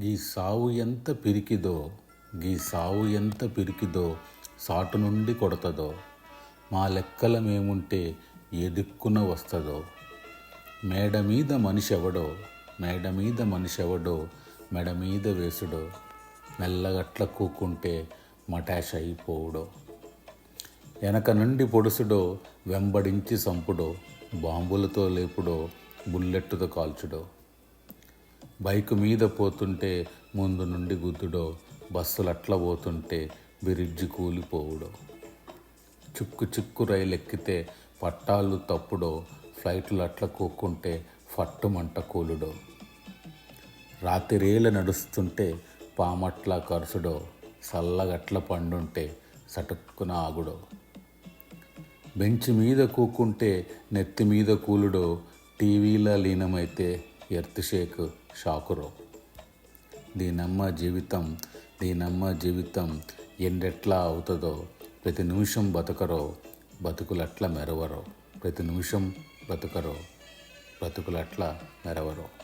గీ సావు ఎంత పిరికిదో గీ సావు ఎంత పిరికిదో సాటు నుండి కొడతదో మా లెక్కల మేముంటే ఏ దిక్కున వస్తుందో. మేడ మీద మనిషి ఎవడో మేడ మీద మనిషి ఎవడో మెడ మీద వేసుడో మెల్లగట్ల కూకుంటే మటాష్ అయిపోవుడో. వెనక నుండి పొడుసుడో వెంబడించి సంపుడో బాంబులతో లేపుడో బుల్లెట్టుతో కాల్చుడో. బైక్ మీద పోతుంటే ముందు నుండి గుద్దుడో బస్సులు అట్లా పోతుంటే బిరిడ్జి కూలిపోవుడో. చిక్కు చిక్కు రైలు ఎక్కితే పట్టాలు తప్పుడో ఫ్లైట్లు అట్లా కూక్కుంటే ఫట్టుమంట కూలుడో. రాతిరేల నడుస్తుంటే పామట్లా కరుసుడో సల్లగట్ల పండుంటే సటుక్కున ఆగుడో బెంచ్ మీద కూకుంటే నెత్తి మీద కూలుడో టీవీలా లీనమైతే ఎర్త్షేక్ షాకురో. దీనమ్మ జీవితం దీనమ్మ జీవితం ఎండెట్లా అవుతుందో ప్రతి నిమిషం బతకరో బతుకులట్ల మెరవరో. ప్రతి నిమిషం బతకరో బతుకులట్ల మెరవరో.